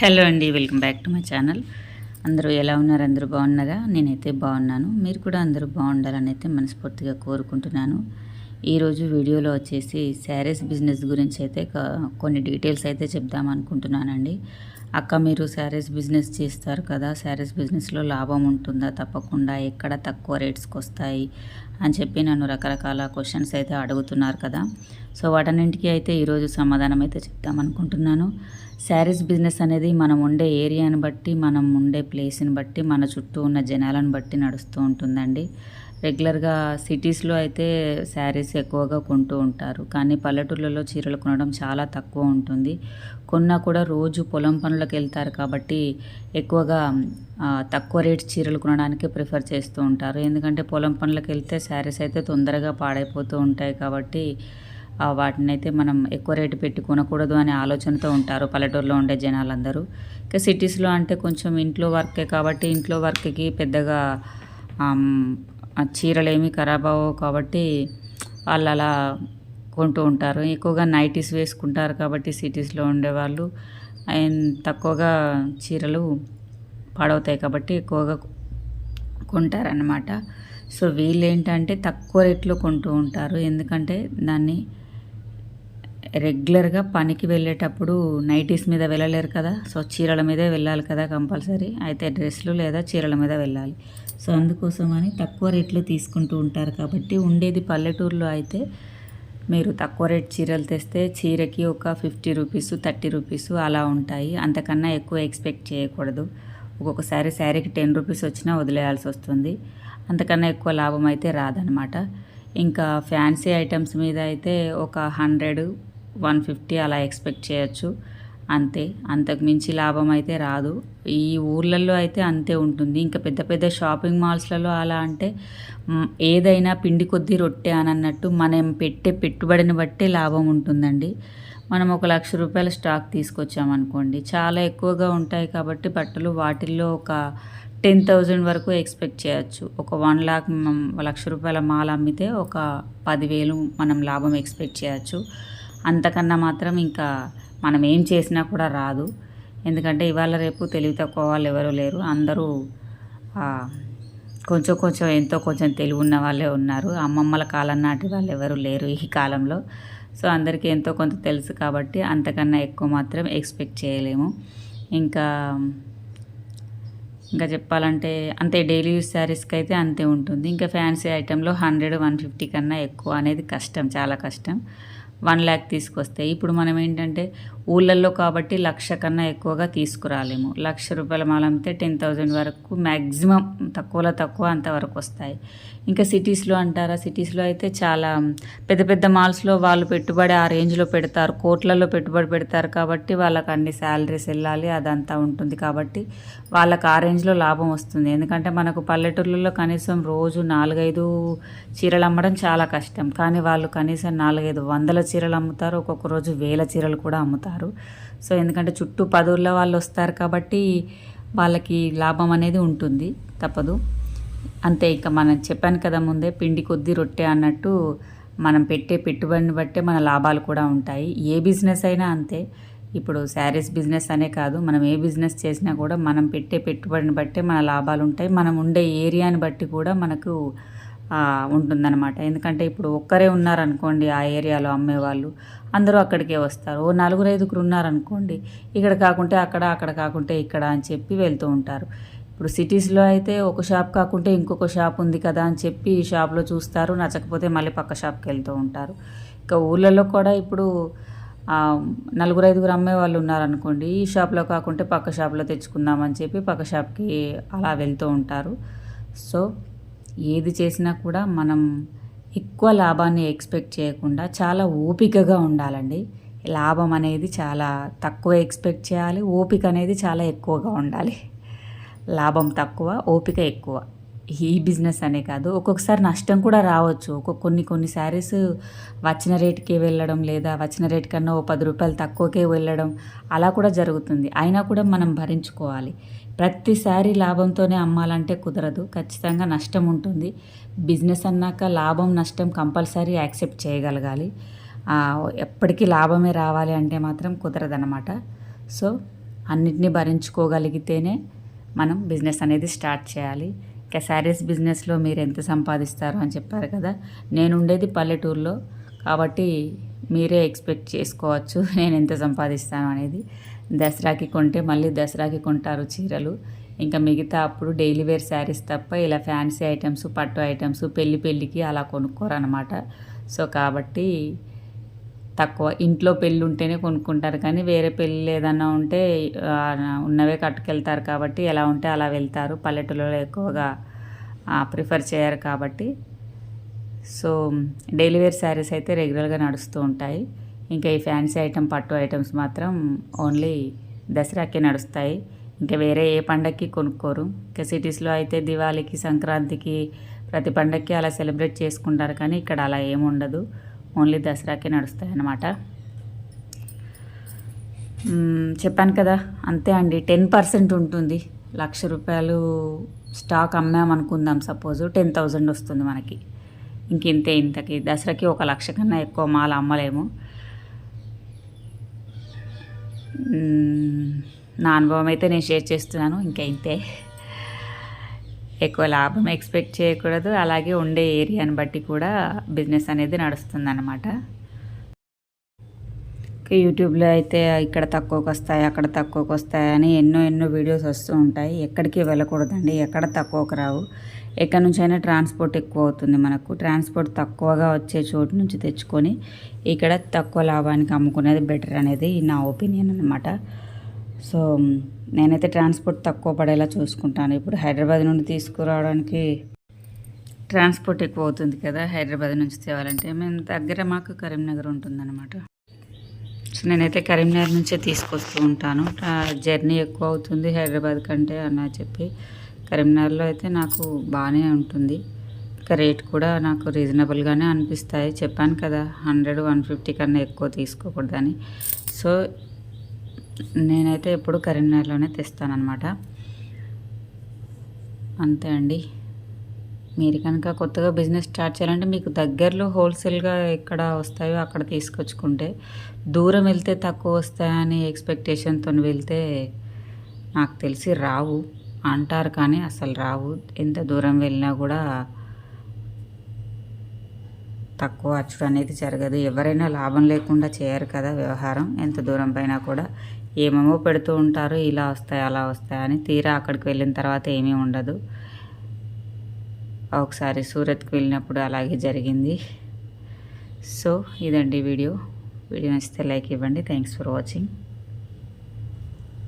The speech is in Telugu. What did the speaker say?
హలో అండి welcome back to my channel. అందరూ ఎలా ఉన్నారు? అందరూ బాగున్నారా? నేనైతే బాగున్నాను. మీరు కూడా అందరూ బాగుండాలని అయితే మనస్ఫూర్తిగా కోరుకుంటున్నాను. ఈరోజు వీడియోలో వచ్చేసి శారీస్ బిజినెస్ గురించి అయితే కొన్ని డీటెయిల్స్ అయితే చెప్దాం అనుకుంటున్నానండి. అక్క మీరు శారీస్ బిజినెస్ చేస్తారు కదా శారీస్ బిజినెస్లో లాభం ఉంటుందా? తప్పకుండా. ఎక్కడ తక్కువ రేట్స్కి వస్తాయి? అని చెప్పి నన్ను రకరకాల క్వశ్చన్స్ అయితే అడుగుతున్నారు కదా. సో వాటన్నింటికి అయితే ఈరోజు సమాధానం అయితే చెప్దాం అనుకుంటున్నాను. శారీస్ బిజినెస్ అనేది మనం ఉండే ఏరియాని బట్టి మనం ఉండే ప్లేస్ని బట్టి మన చుట్టూ ఉన్న జనాలను బట్టి నడుస్తూ ఉంటుందండి. రెగ్యులర్గా సిటీస్లో అయితే శారీస్ ఎక్కువగా కొంటూ ఉంటారు. కానీ పల్లెటూర్లలో చీరలు కొనడం చాలా తక్కువ ఉంటుంది. కొన్నా కూడా రోజు పొలం పనులకు వెళ్తారు కాబట్టి ఎక్కువగా తక్కువ రేట్ చీరలు కొనడానికి ప్రిఫర్ చేస్తూ ఉంటారు. ఎందుకంటే పొలం పనులకు వెళ్తే శారీస్ అయితే తొందరగా పాడైపోతూ ఉంటాయి కాబట్టి వాటిని అయితే మనం ఎక్కువ రేటు పెట్టి కొనకూడదు అనే ఆలోచనతో ఉంటారు పల్లెటూరులో ఉండే జనాలందరూ. ఇక సిటీస్లో అంటే కొంచెం ఇంట్లో వర్కే కాబట్టి ఇంట్లో వర్క్కి పెద్దగా చీరలు ఏమీ ఖరాబ్ అవ్వవు కాబట్టి వాళ్ళు అలా కొంటూ ఉంటారు. ఎక్కువగా నైటీస్ వేసుకుంటారు కాబట్టి సిటీస్లో ఉండేవాళ్ళు. అండ్ తక్కువగా చీరలు పాడవుతాయి కాబట్టి ఎక్కువగా కొంటారనమాట సో వీళ్ళు ఏంటంటే తక్కువ రేట్లో కొంటూ ఉంటారు. ఎందుకంటే దాన్ని రెగ్యులర్గా పనికి వెళ్ళేటప్పుడు నైటీస్ మీద వెళ్ళలేరు కదా సో చీరల మీదే వెళ్ళాలి కదా కంపల్సరీ. అయితే డ్రెస్లు లేదా చీరల మీద వెళ్ళాలి. సో అందుకోసమని తక్కువ రేట్లో తీసుకుంటూ ఉంటారు కాబట్టి ఉండేది పల్లెటూరులో అయితే మీరు తక్కువ రేట్ చీరలు తెస్తే చీరకి ఒక ఫిఫ్టీ రూపీస్ థర్టీ రూపీస్ అలా ఉంటాయి. అంతకన్నా ఎక్కువ ఎక్స్పెక్ట్ చేయకూడదు. ఒక్కొక్కసారి శారీకి టెన్ రూపీస్ వచ్చినా వదిలేయాల్సి వస్తుంది. అంతకన్నా ఎక్కువ లాభం అయితే రాదనమాట ఇంకా ఫ్యాన్సీ ఐటమ్స్ మీద అయితే ఒక హండ్రెడ్ వన్ ఫిఫ్టీ అలా ఎక్స్పెక్ట్ చేయొచ్చు. అంతే. అంతకు మించి లాభం అయితే రాదు. ఈ ఊర్లలో అయితే అంతే ఉంటుంది. ఇంకా పెద్ద పెద్ద షాపింగ్ మాల్స్లలో అలా అంటే ఏదైనా పిండి కొద్దీ రొట్టె అని అన్నట్టు మనం పెట్టే పెట్టుబడిని బట్టే లాభం ఉంటుందండి. మనం ఒక లక్ష రూపాయల స్టాక్ తీసుకొచ్చామనుకోండి చాలా ఎక్కువగా ఉంటాయి కాబట్టి బట్టలు వాటిల్లో ఒక టెన్ థౌజండ్ వరకు ఎక్స్పెక్ట్ చేయొచ్చు. ఒక వన్ లాక్ లక్ష రూపాయల మాల అమ్మితే ఒక పదివేలు మనం లాభం ఎక్స్పెక్ట్ చేయొచ్చు. అంతకన్నా మాత్రం ఇంకా మనం ఏం చేసినా కూడా రాదు. ఎందుకంటే ఇవాళ రేపు తెలివి తక్కువ వాళ్ళు ఎవరు లేరు. అందరూ కొంచెం కొంచెం ఎంతో కొంచెం తెలివి ఉన్న వాళ్ళే ఉన్నారు. అమ్మమ్మల కాలం నాటి వాళ్ళు ఎవరు లేరు ఈ కాలంలో. సో అందరికీ ఎంతో కొంత తెలుసు కాబట్టి అంతకన్నా ఎక్కువ మాత్రం ఎక్స్పెక్ట్ చేయలేము. ఇంకా ఇంకా చెప్పాలంటే అంతే డైలీ యూస్ శారీస్కి అయితే అంతే ఉంటుంది. ఇంకా ఫ్యాన్సీ ఐటెంలో హండ్రెడ్ వన్ ఫిఫ్టీ కన్నా ఎక్కువ అనేది కష్టం చాలా కష్టం. వన్ ల్యాక్ తీసుకొస్తే ఇప్పుడు మనం ఏంటంటే ఊళ్ళల్లో కాబట్టి లక్ష కన్నా ఎక్కువగా తీసుకురాలేము. లక్ష రూపాయల మాల అమ్మితే టెన్ థౌజండ్ వరకు మ్యాక్సిమం తక్కువలో తక్కువ అంతవరకు వస్తాయి. ఇంకా సిటీస్లో అంటారా? సిటీస్లో అయితే చాలా పెద్ద పెద్ద మాల్స్లో వాళ్ళు పెట్టుబడి ఆ రేంజ్లో పెడతారు. కోట్లలో పెట్టుబడి పెడతారు కాబట్టి వాళ్ళకి అన్ని శాలరీస్ వెళ్ళాలి అదంతా ఉంటుంది కాబట్టి వాళ్ళకి ఆ రేంజ్లో లాభం వస్తుంది. ఎందుకంటే మనకు పల్లెటూర్లలో కనీసం రోజు నాలుగైదు చీరలు అమ్మడం చాలా కష్టం. కానీ వాళ్ళు కనీసం నాలుగైదు వందల చీరలు అమ్ముతారు. ఒక్కొక్క రోజు వేల చీరలు కూడా అమ్ముతారు. సో ఎందుకంటే చుట్టూ పదవుల్లో వాళ్ళు వస్తారు కాబట్టి వాళ్ళకి లాభం అనేది ఉంటుంది. తప్పదు. అంతే ఇక మనం చెప్పాను కదా ముందే పిండి కొద్ది రొట్టె అన్నట్టు మనం పెట్టే పెట్టుబడిని బట్టే మన లాభాలు కూడా ఉంటాయి. ఏ బిజినెస్ అయినా అంతే. ఇప్పుడు శారీస్ బిజినెస్ అనే కాదు. మనం ఏ బిజినెస్ చేసినా కూడా మనం పెట్టే పెట్టుబడిని బట్టే మన లాభాలు ఉంటాయి. మనం ఉండే ఏరియాని బట్టి కూడా మనకు ఉంటుందన్నమాట. ఎందుకంటే ఇప్పుడు ఒక్కరే ఉన్నారనుకోండి ఆ ఏరియాలో అమ్మేవాళ్ళు అందరూ అక్కడికే వస్తారు. ఓ నలుగురు ఐదుగురు ఉన్నారనుకోండి ఇక్కడ కాకుంటే అక్కడ అక్కడ కాకుంటే ఇక్కడ అని చెప్పి వెళ్తూ ఉంటారు. ఇప్పుడు సిటీస్లో అయితే ఒక షాప్ కాకుంటే ఇంకొక షాప్ ఉంది కదా అని చెప్పి ఈ షాప్లో చూస్తారు నచ్చకపోతే మళ్ళీ పక్క షాప్కి వెళ్తూ ఉంటారు. ఇక ఊళ్ళలో కూడా ఇప్పుడు నలుగురు ఐదుగురు అమ్మే వాళ్ళు ఉన్నారనుకోండి ఈ షాప్లో కాకుంటే పక్క షాప్లో తెచ్చుకుందామని చెప్పి పక్క షాప్కి అలా వెళ్తూ ఉంటారు. సో ఏది చేసినా కూడా మనం ఎక్కువ లాభాన్ని ఎక్స్పెక్ట్ చేయకుండా చాలా ఓపికగా ఉండాలండి. లాభం అనేది చాలా తక్కువ ఎక్స్పెక్ట్ చేయాలి ఓపిక అనేది చాలా ఎక్కువగా ఉండాలి. లాభం తక్కువ ఓపిక ఎక్కువ. ఈ బిజినెస్ అనే కాదు. ఒక్కొక్కసారి నష్టం కూడా రావచ్చు. ఒక్కొక్క కొన్ని కొన్ని శారీస్ వచ్చిన రేట్కే వెళ్ళడం లేదా వచ్చిన రేట్ కన్నా ఓ పది రూపాయలు తక్కువకే వెళ్ళడం అలా కూడా జరుగుతుంది. అయినా కూడా మనం భరించుకోవాలి. ప్రతిసారి లాభంతోనే అమ్మాలంటే కుదరదు. ఖచ్చితంగా నష్టం ఉంటుంది. బిజినెస్ అన్నాక లాభం నష్టం కంపల్సరీ యాక్సెప్ట్ చేయగలగాలి. ఎప్పటికీ లాభమే రావాలి అంటే మాత్రం కుదరదనమాట సో అన్నిటినీ భరించుకోగలిగితేనే మనం బిజినెస్ అనేది స్టార్ట్ చేయాలి. శారీస్ బిజినెస్లో మీరు ఎంత సంపాదిస్తారు అని చెప్పారు కదా. నేను ఉండేది పల్లెటూరులో. కాబట్టి మీరే ఎక్స్పెక్ట్ చేసుకోవచ్చు నేను ఎంత సంపాదిస్తాను అనేది. దసరాకి కొంటే మళ్ళీ దసరాకి కొంటారు చీరలు. ఇంకా మిగతా అప్పుడు డైలీ వేర్ శారీస్ తప్ప ఇలా ఫ్యాన్సీ ఐటమ్స్ పట్టు ఐటమ్స్ పెళ్ళి పెళ్ళికి అలా కొనుక్కోరనమాట సో కాబట్టి తక్కువ. ఇంట్లో పెళ్ళి ఉంటేనే కొనుక్కుంటారు. కానీ వేరే పెళ్ళి ఏదన్నా ఉంటే ఉన్నవే కట్టుకెళ్తారు కాబట్టి ఎలా ఉంటే అలా వెళ్తారు. పల్లెటూళ్ళలో ఎక్కువగా ప్రిఫర్ చేయరు కాబట్టి. సో డైలీ వేర్ శారీస్ అయితే రెగ్యులర్గా నడుస్తూ ఉంటాయి. ఇంకా ఈ ఫ్యాన్సీ ఐటమ్ పట్టు ఐటమ్స్ మాత్రం ఓన్లీ దసరాకే నడుస్తాయి. ఇంకా వేరే ఏ పండక్కి కొనుక్కోరు. ఇంకా సిటీస్లో అయితే దివాళీకి సంక్రాంతికి ప్రతి పండక్కి అలా సెలబ్రేట్ చేసుకుంటారు. కానీ ఇక్కడ అలా ఏముండదు. ఓన్లీ దసరాకే నడుస్తాయి అన్నమాట చెప్పాను కదా అంతే అండి టెన్ పర్సెంట్ ఉంటుంది. లక్ష రూపాయలు స్టాక్ అమ్మామనుకుందాం సపోజు టెన్ థౌజండ్ వస్తుంది మనకి. ఇంకింతే ఇంతకి దసరాకి ఒక లక్ష కన్నా ఎక్కువ మాల అమ్మలేము. నా అనుభవం అయితే నేను షేర్ చేస్తున్నాను ఇంకా ఇంతే. ఎక్కువ లాభం ఎక్స్పెక్ట్ చేయకూడదు. అలాగే ఉండే ఏరియాని బట్టి కూడా బిజినెస్ అనేది నడుస్తుంది అనమాట యూట్యూబ్లో అయితే ఇక్కడ తక్కువకి వస్తాయి అక్కడ తక్కువకి వస్తాయి అని ఎన్నో ఎన్నో వీడియోస్ వస్తూ ఉంటాయి. ఎక్కడికి వెళ్ళకూడదండి ఎక్కడ తక్కువకు రావు. ఎక్కడి నుంచి అయినా ట్రాన్స్పోర్ట్ ఎక్కువ అవుతుంది మనకు. ట్రాన్స్పోర్ట్ తక్కువగా వచ్చే చోటు నుంచి తెచ్చుకొని ఇక్కడ తక్కువ లాభానికి అమ్ముకునేది బెటర్ అనేది నా ఒపీనియన్ అనమాట సో నేనైతే ట్రాన్స్పోర్ట్ తక్కువ పడేలా చూసుకుంటాను. ఇప్పుడు హైదరాబాద్ నుండి తీసుకురావడానికి ట్రాన్స్పోర్ట్ ఎక్కువ అవుతుంది కదా హైదరాబాద్ నుంచి తేవాలంటే. మేము దగ్గర మాకు కరీంనగర్ ఉంటుందన్నమాట. సో నేనైతే కరీంనగర్ నుంచే తీసుకొస్తూ ఉంటాను. జర్నీ ఎక్కువ అవుతుంది హైదరాబాద్ కంటే అని చెప్పి. కరీంనగర్లో అయితే నాకు బాగానే ఉంటుంది. ఇంకా రేట్ కూడా నాకు రీజనబుల్గానే అనిపిస్తాయి. చెప్పాను కదా హండ్రెడ్ వన్ ఫిఫ్టీ కన్నా ఎక్కువ తీసుకోకూడదని. సో నేనైతే ఎప్పుడు కరీంనగర్లోనే తెస్తానమాట అంతే అండి. మీరు కనుక కొత్తగా బిజినెస్ స్టార్ట్ చేయాలంటే మీకు దగ్గరలో హోల్సేల్గా ఎక్కడ వస్తాయో అక్కడ తీసుకొచ్చుకుంటే దూరం వెళ్తే తక్కువ వస్తాయని ఎక్స్పెక్టేషన్తో వెళ్తే నాకు తెలిసి రావు. అంటారు కానీ అసలు రావు. ఎంత దూరం వెళ్ళినా కూడా తక్కువ అచ్చుడు అనేది జరగదు. ఎవరైనా లాభం లేకుండా చేయరు కదా వ్యవహారం. ఎంత దూరం పైన కూడా ఏమేమో పెడుతూ ఉంటారు ఇలా వస్తాయి అలా వస్తాయి అని తీరా అక్కడికి వెళ్ళిన తర్వాత ఏమీ ఉండదు. ఒకసారి సూరత్కి వెళ్ళినప్పుడు అలాగే జరిగింది. సో ఇదండి వీడియో. వీడియో నచ్చితే లైక్ ఇవ్వండి. Thanks for watching